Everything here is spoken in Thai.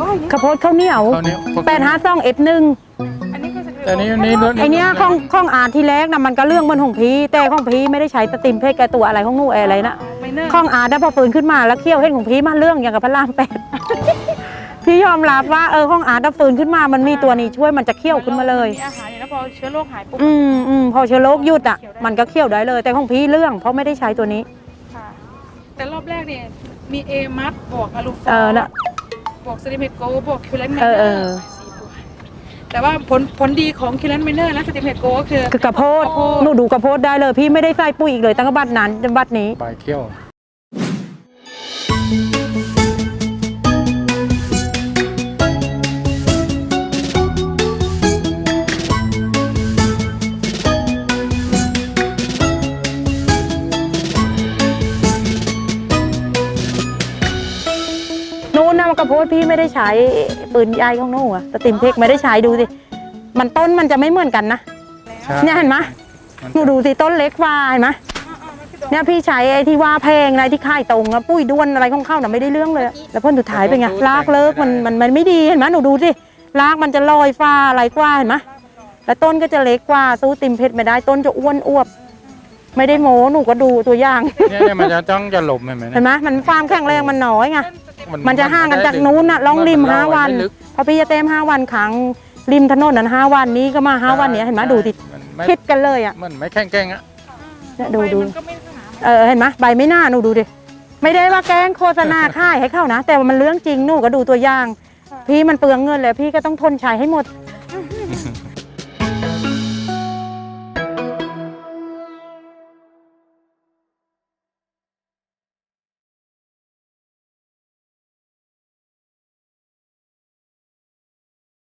อ๋ออย่างนี้ข้าวโพดข้าวเหนียวเขาวเนี่ยพวกแปดห้าซองเอฟหนึ่งอันนี้ก็จะแต่นี่นี่ไอเนี้ยของของอาที่แรกนะมันก็เรื่องมันของพีแต่ของพีไม่ได้ใช้สติมเพศแกตัวอะไรของหนูอะไรนะไม่เนิ่ของอาได้พอฟื้นขึ้นมาแล้วเคี่ยวเห็นของพีมาเรื่องอย่างกับพระรามแปด พี่ยอมรับว่าเออของอาได้ฟื้นขึ้นมามันมีตัวนี้ช่วยมันจะเคี่ยวขึ้นมาเลย มีอาหารเนี่ยแล้วพอเชื้อโรคหายปุ๊บอืมอืมพอเชื้อโรคหยุดอะมันก็เคี่ยวได้เลย แต่ของพี่เรื่องเพราะไม่ได้ใช้ตัวนี้ ค่ะ แต่รอบแรกเนี่ยมีเอมัดบวกอะลูฟเออน่ะ บวกซิลิเมตโกบวกคิวเลนเมเอเนออเออ ร์แต่ว่าผลผลดีของคิวเลนเมเนอร์และซิลิเมตโกก็คือ คือกระโพดกระโพด หนูดูกระโพดได้เลย พี่ไม่ได้ใส่ปุ๋ยอีกเลยตั้งแต่บัดนั้นจนบัดนี้ ใบเขี้ยว นู้นนะมันกระโพดพี่ไม่ได้ใช้ปืนใหญ่ของหนูอะสติมเพกไม่ได้ใช้ดูสิมันต้นมันจะไม่เหมือนกันนะใช่ เนี่ยเห็นไหมมันหนูดูสิต้นเล็กฟ้าเห็นไหมเนี่ยพี่ใช้ไอ้ที่ว่าแพงอะไรที่ค่ายตรงอะปุ้ยด้วนอะไรของเข้าน่ะไม่ได้เรื่องเลยอะแล้วพ่นสุดท้ายเป็นไงรากเลิกมันมันมันไม่ดีเห็นไหมหนูดูสิรากมันจะลอยฟ้าอะไรกว่าเห็นไหมแล้วต้นก็จะเล็กกว่าสู้ติมเพชรไม่ได้ต้นจะอ้วนอวบ ไม่ได้โม้หนูก็ดูตัวอย่างเนี่ยเนี่ยมันจะต้องจะหลบเห็นไหมเห็นไหมมันความแข็งแรงมันน้อยไงเย มันจะห่างกันจากนู้นน่ะลองริมห้าวันไม่ลึกพอพี่จะเต็มห้าวันครั้งริมถนนนั้นห้าวันนี้ก็มาห้าวันเนี้ยเห็นไหมดูดิมันไม่คิดกันเลยอะมันไม่แข็งแกร่งอะเนี่ยดูใบดูมันก็ไม่ขนาดเออเห็นไหมใบไม่น่าหนูดูดิไม่ได้ว่าแกล้งโฆษณาค่ายให้เข้านะ แต่ว่ามันเรื่องจริงหนูก็ดูตัวอย่าง พี่มันเปลืองเงินเลยพี่ก็ต้องทนใช้ให้หมด